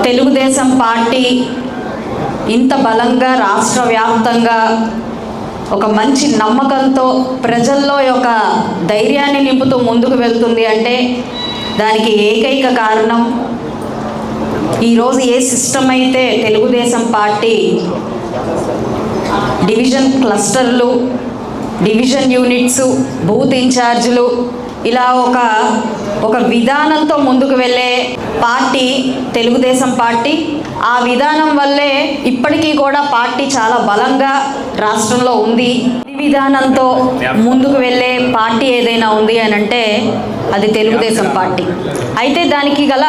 Telugu Desam party ఇంత బలంగా రాష్ట్ర వ్యాప్తంగా ఒక మంచి నమ్మకంతో ప్రజల్లో ఒక ధైర్యాన్ని నింపుతూ ముందుకు వెళ్తుంది అంటే దానికి ఏకైక కారణం ఈరోజు ఏ సిస్టమ్ అయితే తెలుగుదేశం పార్టీ డివిజన్ క్లస్టర్లు డివిజన్ యూనిట్స్ బూత్ ఇన్ఛార్జీలు ఇలా ఒక ఒక విధానంతో ముందుకు వెళ్ళే పార్టీ తెలుగుదేశం పార్టీ. ఆ విధానం వల్లే ఇప్పటికీ కూడా పార్టీ చాలా బలంగా రాష్ట్రంలో ఉంది. ఈ విధానంతో ముందుకు వెళ్ళే పార్టీ ఏదైనా ఉంది అని అంటే అది తెలుగుదేశం పార్టీ. అయితే దానికి గల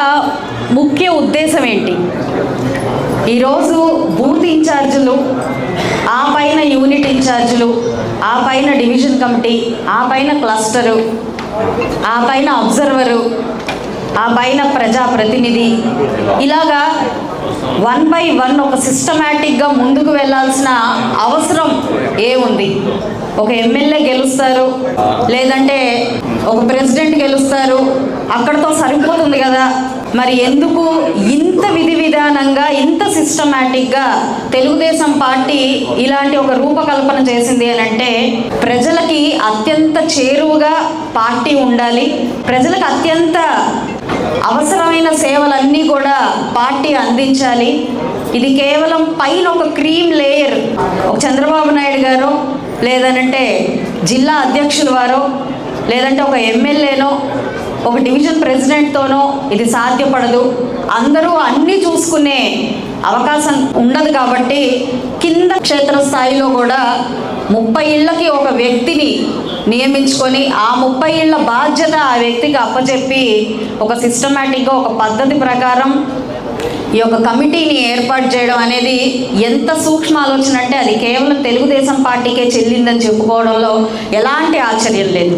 ముఖ్య ఉద్దేశం ఏంటి? ఈరోజు బూత్ ఇన్ఛార్జీలు ఆ పైన యూనిట్ ఇన్ఛార్జీలు ఆ పైన డివిజన్ కమిటీ ఆ పైన క్లస్టరు ఆ పైన అబ్జర్వరు ఆ పైన ప్రజా ప్రతినిధి ఇలాగా వన్ బై వన్ ఒక సిస్టమేటిక్గా ముందుకు వెళ్ళాల్సిన అవసరం ఏముంది ఒక ఎమ్మెల్యే గెలుస్తారు లేదంటే ఒక ప్రెసిడెంట్ గెలుస్తారు అక్కడతో సరిపోతుంది కదా? మరి ఎందుకు ఇంత విధి విధానంగా ఇంత సిస్టమేటిక్గా తెలుగుదేశం పార్టీ ఇలాంటి ఒక రూపకల్పన చేసింది అని అంటే ప్రజలకి అత్యంత చేరువుగా పార్టీ ఉండాలి. ప్రజలకు అత్యంత అవసరమైన సేవలన్నీ కూడా పార్టీ అందించాలి. ఇది కేవలం పైన ఒక క్రీమ్ లేయర్. ఒక చంద్రబాబు నాయుడు గారు లేదనంటే జిల్లా అధ్యక్షుల వారో లేదంటే ఒక ఎమ్మెల్యేనో ఒక డివిజన్ ప్రెసిడెంట్తోనో ఇది సాధ్యపడదు. అందరూ అన్నీ చూసుకునే అవకాశం ఉండదు కాబట్టి కింద క్షేత్రస్థాయిలో కూడా ముప్పై ఇళ్ళకి ఒక వ్యక్తిని నియమించుకొని ఆ ముప్పై ఇళ్ళ బాధ్యత ఆ వ్యక్తికి అప్పచెప్పి ఒక సిస్టమేటిక్గా ఒక పద్ధతి ప్రకారం ఈ యొక్క కమిటీని ఏర్పాటు చేయడం అనేది ఎంత సూక్ష్మ ఆలోచన అంటే అది కేవలం తెలుగుదేశం పార్టీకే చెల్లిందని చెప్పుకోవడంలో ఎలాంటి ఆశ్చర్యం లేదు.